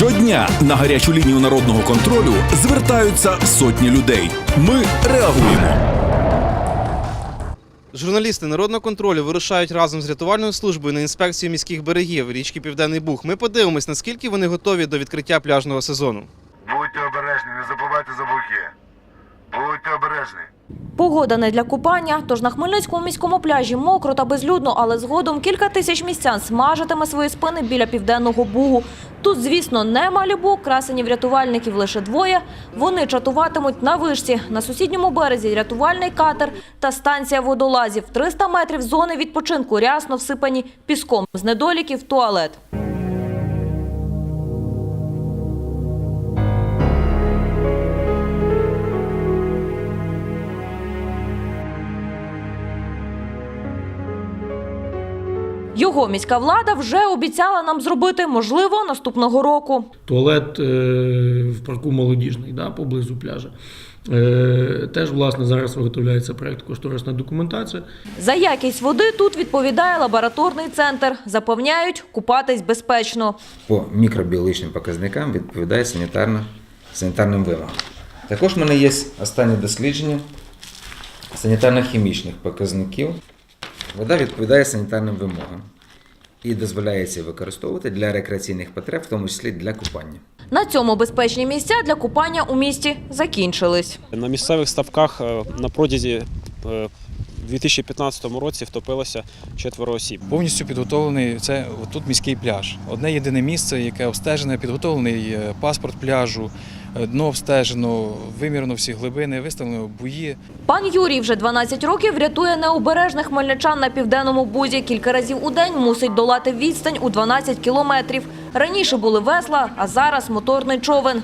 Щодня на гарячу лінію народного контролю звертаються сотні людей. Ми реагуємо. Журналісти народного контролю вирушають разом з рятувальною службою на інспекцію міських берегів річки Південний Буг. Ми подивимось, наскільки вони готові до відкриття пляжного сезону. Будьте обережні, не забувайте за бухи. Погода не для купання, тож на Хмельницькому міському пляжі мокро та безлюдно, але згодом кілька тисяч містян смажитиме свої спини біля південного бугу. Тут, звісно, не малібу, красенів рятувальників лише двоє. Вони чатуватимуть на вишці. На сусідньому березі рятувальний катер та станція водолазів. 300 метрів зони відпочинку рясно всипані піском. З недоліків туалет. Його міська влада вже обіцяла нам зробити, можливо, наступного року. туалет е, в парку молодіжний, да, поблизу пляжа. Е, Теж, власне, зараз виготовляється проєкт кошторисна документація. За якість води тут відповідає лабораторний центр. Запевняють, купатись безпечно. по мікробіологічним показникам відповідає санітарно, санітарним вимогам. Також в мене є останнє дослідження санітарно-хімічних показників. Вода відповідає санітарним вимогам і дозволяється використовувати для рекреаційних потреб, в тому числі для купання. На цьому безпечні місця для купання у місті закінчились. На місцевих ставках е, на протязі е, в 2015 році втопилося четверо осіб. Повністю підготовлений це тут міський пляж. Одне єдине місце, яке обстежене, підготовлений е, паспорт пляжу, дно обстежено, вимірено всі глибини, виставлено буї. Пан Юрій вже 12 років рятує необережних хмельничан на південному бузі. Кілька разів у день мусить долати відстань у 12 кілометрів. Раніше були весла, а зараз моторний човен.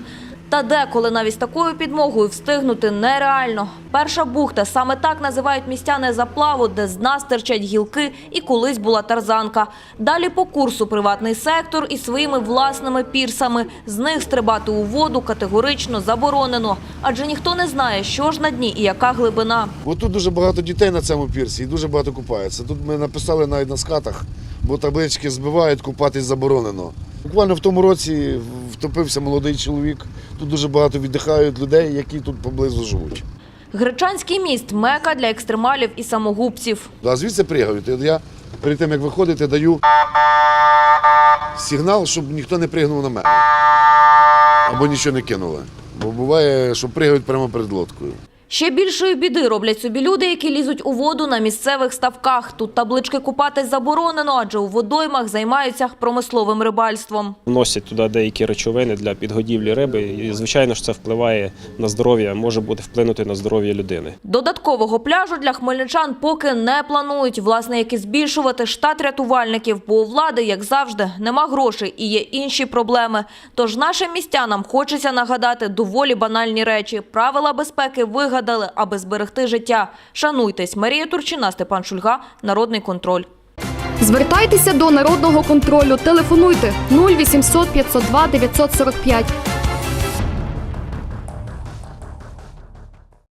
Та деколи навіть з такою підмогою встигнути нереально. Перша бухта саме так називають містяни заплаву, де з дна стирчать гілки і колись була тарзанка. Далі по курсу приватний сектор із своїми власними пірсами. З них стрибати у воду категорично заборонено, адже ніхто не знає, що ж на дні і яка глибина. Бо тут дуже багато дітей на цьому пірсі і дуже багато купаються. Тут ми написали навіть на скатах, бо таблички збивають, купатись заборонено. Буквально в тому році втопився молодий чоловік. Тут дуже багато віддихають людей, які тут поблизу живуть. Гречанський міст мека для екстремалів і самогубців. А звідси пригають. Я перед тим як виходити, даю сигнал, щоб ніхто не пригнув на мене. Або нічого не кинули. Бо буває, що пригають прямо перед лодкою. Ще більшої біди роблять собі люди, які лізуть у воду на місцевих ставках. Тут таблички купатись заборонено, адже у водоймах займаються промисловим рибальством. Вносять туди деякі речовини для підгодівлі риби, і звичайно ж це впливає на здоров'я, може бути вплинути на здоров'я людини. Додаткового пляжу для хмельничан поки не планують. Власне, як і збільшувати штат рятувальників, бо у влади, як завжди, нема грошей і є інші проблеми. Тож нашим містянам хочеться нагадати доволі банальні речі. Правила безпеки вигадали, аби зберегти життя. Шануйтесь. Марія Турчина, Степан Шульга, Народний контроль. Звертайтеся до народного контролю. Телефонуйте 0800 502 945